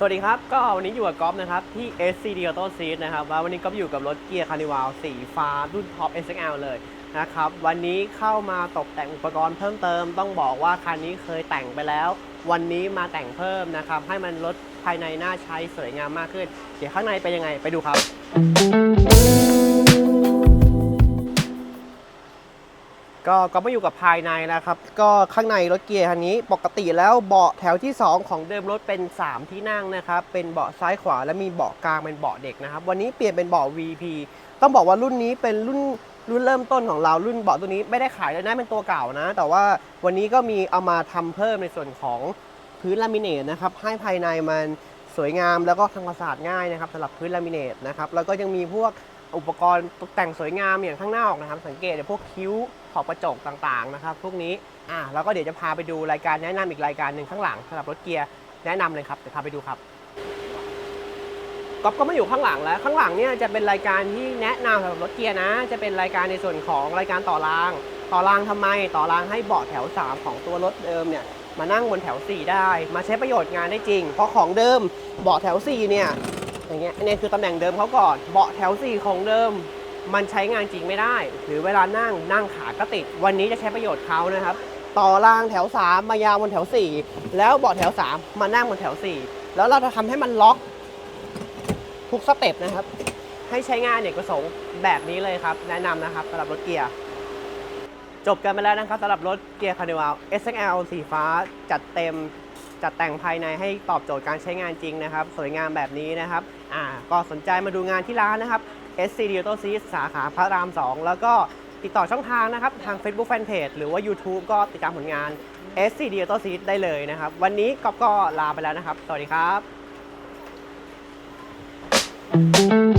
สวัสดีครับ ก็วันนี้อยู่กับก๊อฟนะครับ ที่ SC d Auto Seat นะครับว่าวันนี้ก๊อฟอยู่กับรถเกียร์คานิวาลสีฟ้ารุ่นท็อป SXL เลยนะครับ วันนี้เข้ามาตกแต่งอุปกรณ์เพิ่มเติม ต้องบอกว่าคันนี้เคยแต่งไปแล้ว วันนี้มาแต่งเพิ่มนะครับ ให้มันรถภายในน่าใช้สวยงามมากขึ้น เดี๋ยวข้างในเป็นยังไงไปดูครับ ก็ก็มาอยู่กับภายในนะครับ ก็ข้างในรถเกียร์คันนี้ปกติแล้วเบาะแถวที่ 2 ของเดิมรถเป็น 3 ที่นั่งนะครับ เป็นเบาะซ้ายขวาและมีเบาะกลางเป็นเบาะเด็กนะครับ วันนี้เปลี่ยนเป็นเบาะ VP ต้องบอกว่ารุ่นนี้เป็นรุ่นรุ่นเริ่มต้นของเรารุ่นเบาะตัวนี้ไม่ได้ขายเลยนะเป็นตัวเก่านะ แต่ว่าวันนี้ก็มีเอามาทำเพิ่มในส่วนของพื้นลามิเนตนะครับให้ภายในมันสวยงามแล้วก็ทำความสะอาดง่ายนะครับสำหรับพื้นลามิเนตนะครับแล้วก็ยังมีพวก อุปกรณ์ตกแต่งสวยงามอย่างข้างนอกนะครับ สังเกตเดี๋ยวพวกคิ้วขอบกระจกต่างๆนะครับ พวกนี้อ่าแล้วก็เดี๋ยวจะพาไปดูรายการแนะนำอีกรายการหนึ่งข้างหลังสำหรับรถเกียร์แนะนำเลยครับเดี๋ยวพาไปดูครับก๊อฟก็มาอยู่ข้างหลังแล้วข้างหลังเนี่ยจะเป็นรายการที่แนะนำสำหรับรถเกียร์นะ จะเป็นรายการในส่วนของรายการต่อราง ต่อรางทำไม ต่อรางให้เบาะแถว 3 ของตัวรถเดิมเนี่ยมานั่งบนแถว 4 ได้ มาใช้ประโยชน์งานได้จริง เพราะของเดิมเบาะแถว 4 เนี่ย อย่างเงี้ยอันนี้คือตำแหน่งเดิมเขาก่อน เบาะแถว 4 ของเดิม มันใช้งานจริงไม่ได้ หรือเวลานั่งนั่งขาก็ติด วันนี้จะใช้ประโยชน์เขานะครับ ต่อรางแถว 3 มายาวบนแถว 4 แล้วเบาะแถว 3 มานั่งบนแถว 4 แล้วเราจะทำให้มันล็อกทุกสเต็ปนะครับ ให้ใช้งานเอกประสงค์แบบนี้เลยครับ แนะนำนะครับสำหรับรถเกียร์จบกันไปแล้วนะครับสำหรับรถเกียร์คาร์นิวัล SXL สีฟ้าจัดเต็ม จัดแต่งภายในให้ตอบโจทย์การใช้งานจริงนะครับ สวยงามแบบนี้นะครับอ่าก็สนใจมาดูงานที่ร้านนะครับ SCD Auto Seat สาขาพระราม 2 แล้วก็ติดต่อช่องทางนะครับ ทาง Facebook Fanpage หรือว่า YouTube ก็ติดตามผลงาน SCD Auto Seat ได้เลยนะครับ วันนี้ก๊อฟก็ลาไปแล้วนะครับ สวัสดีครับ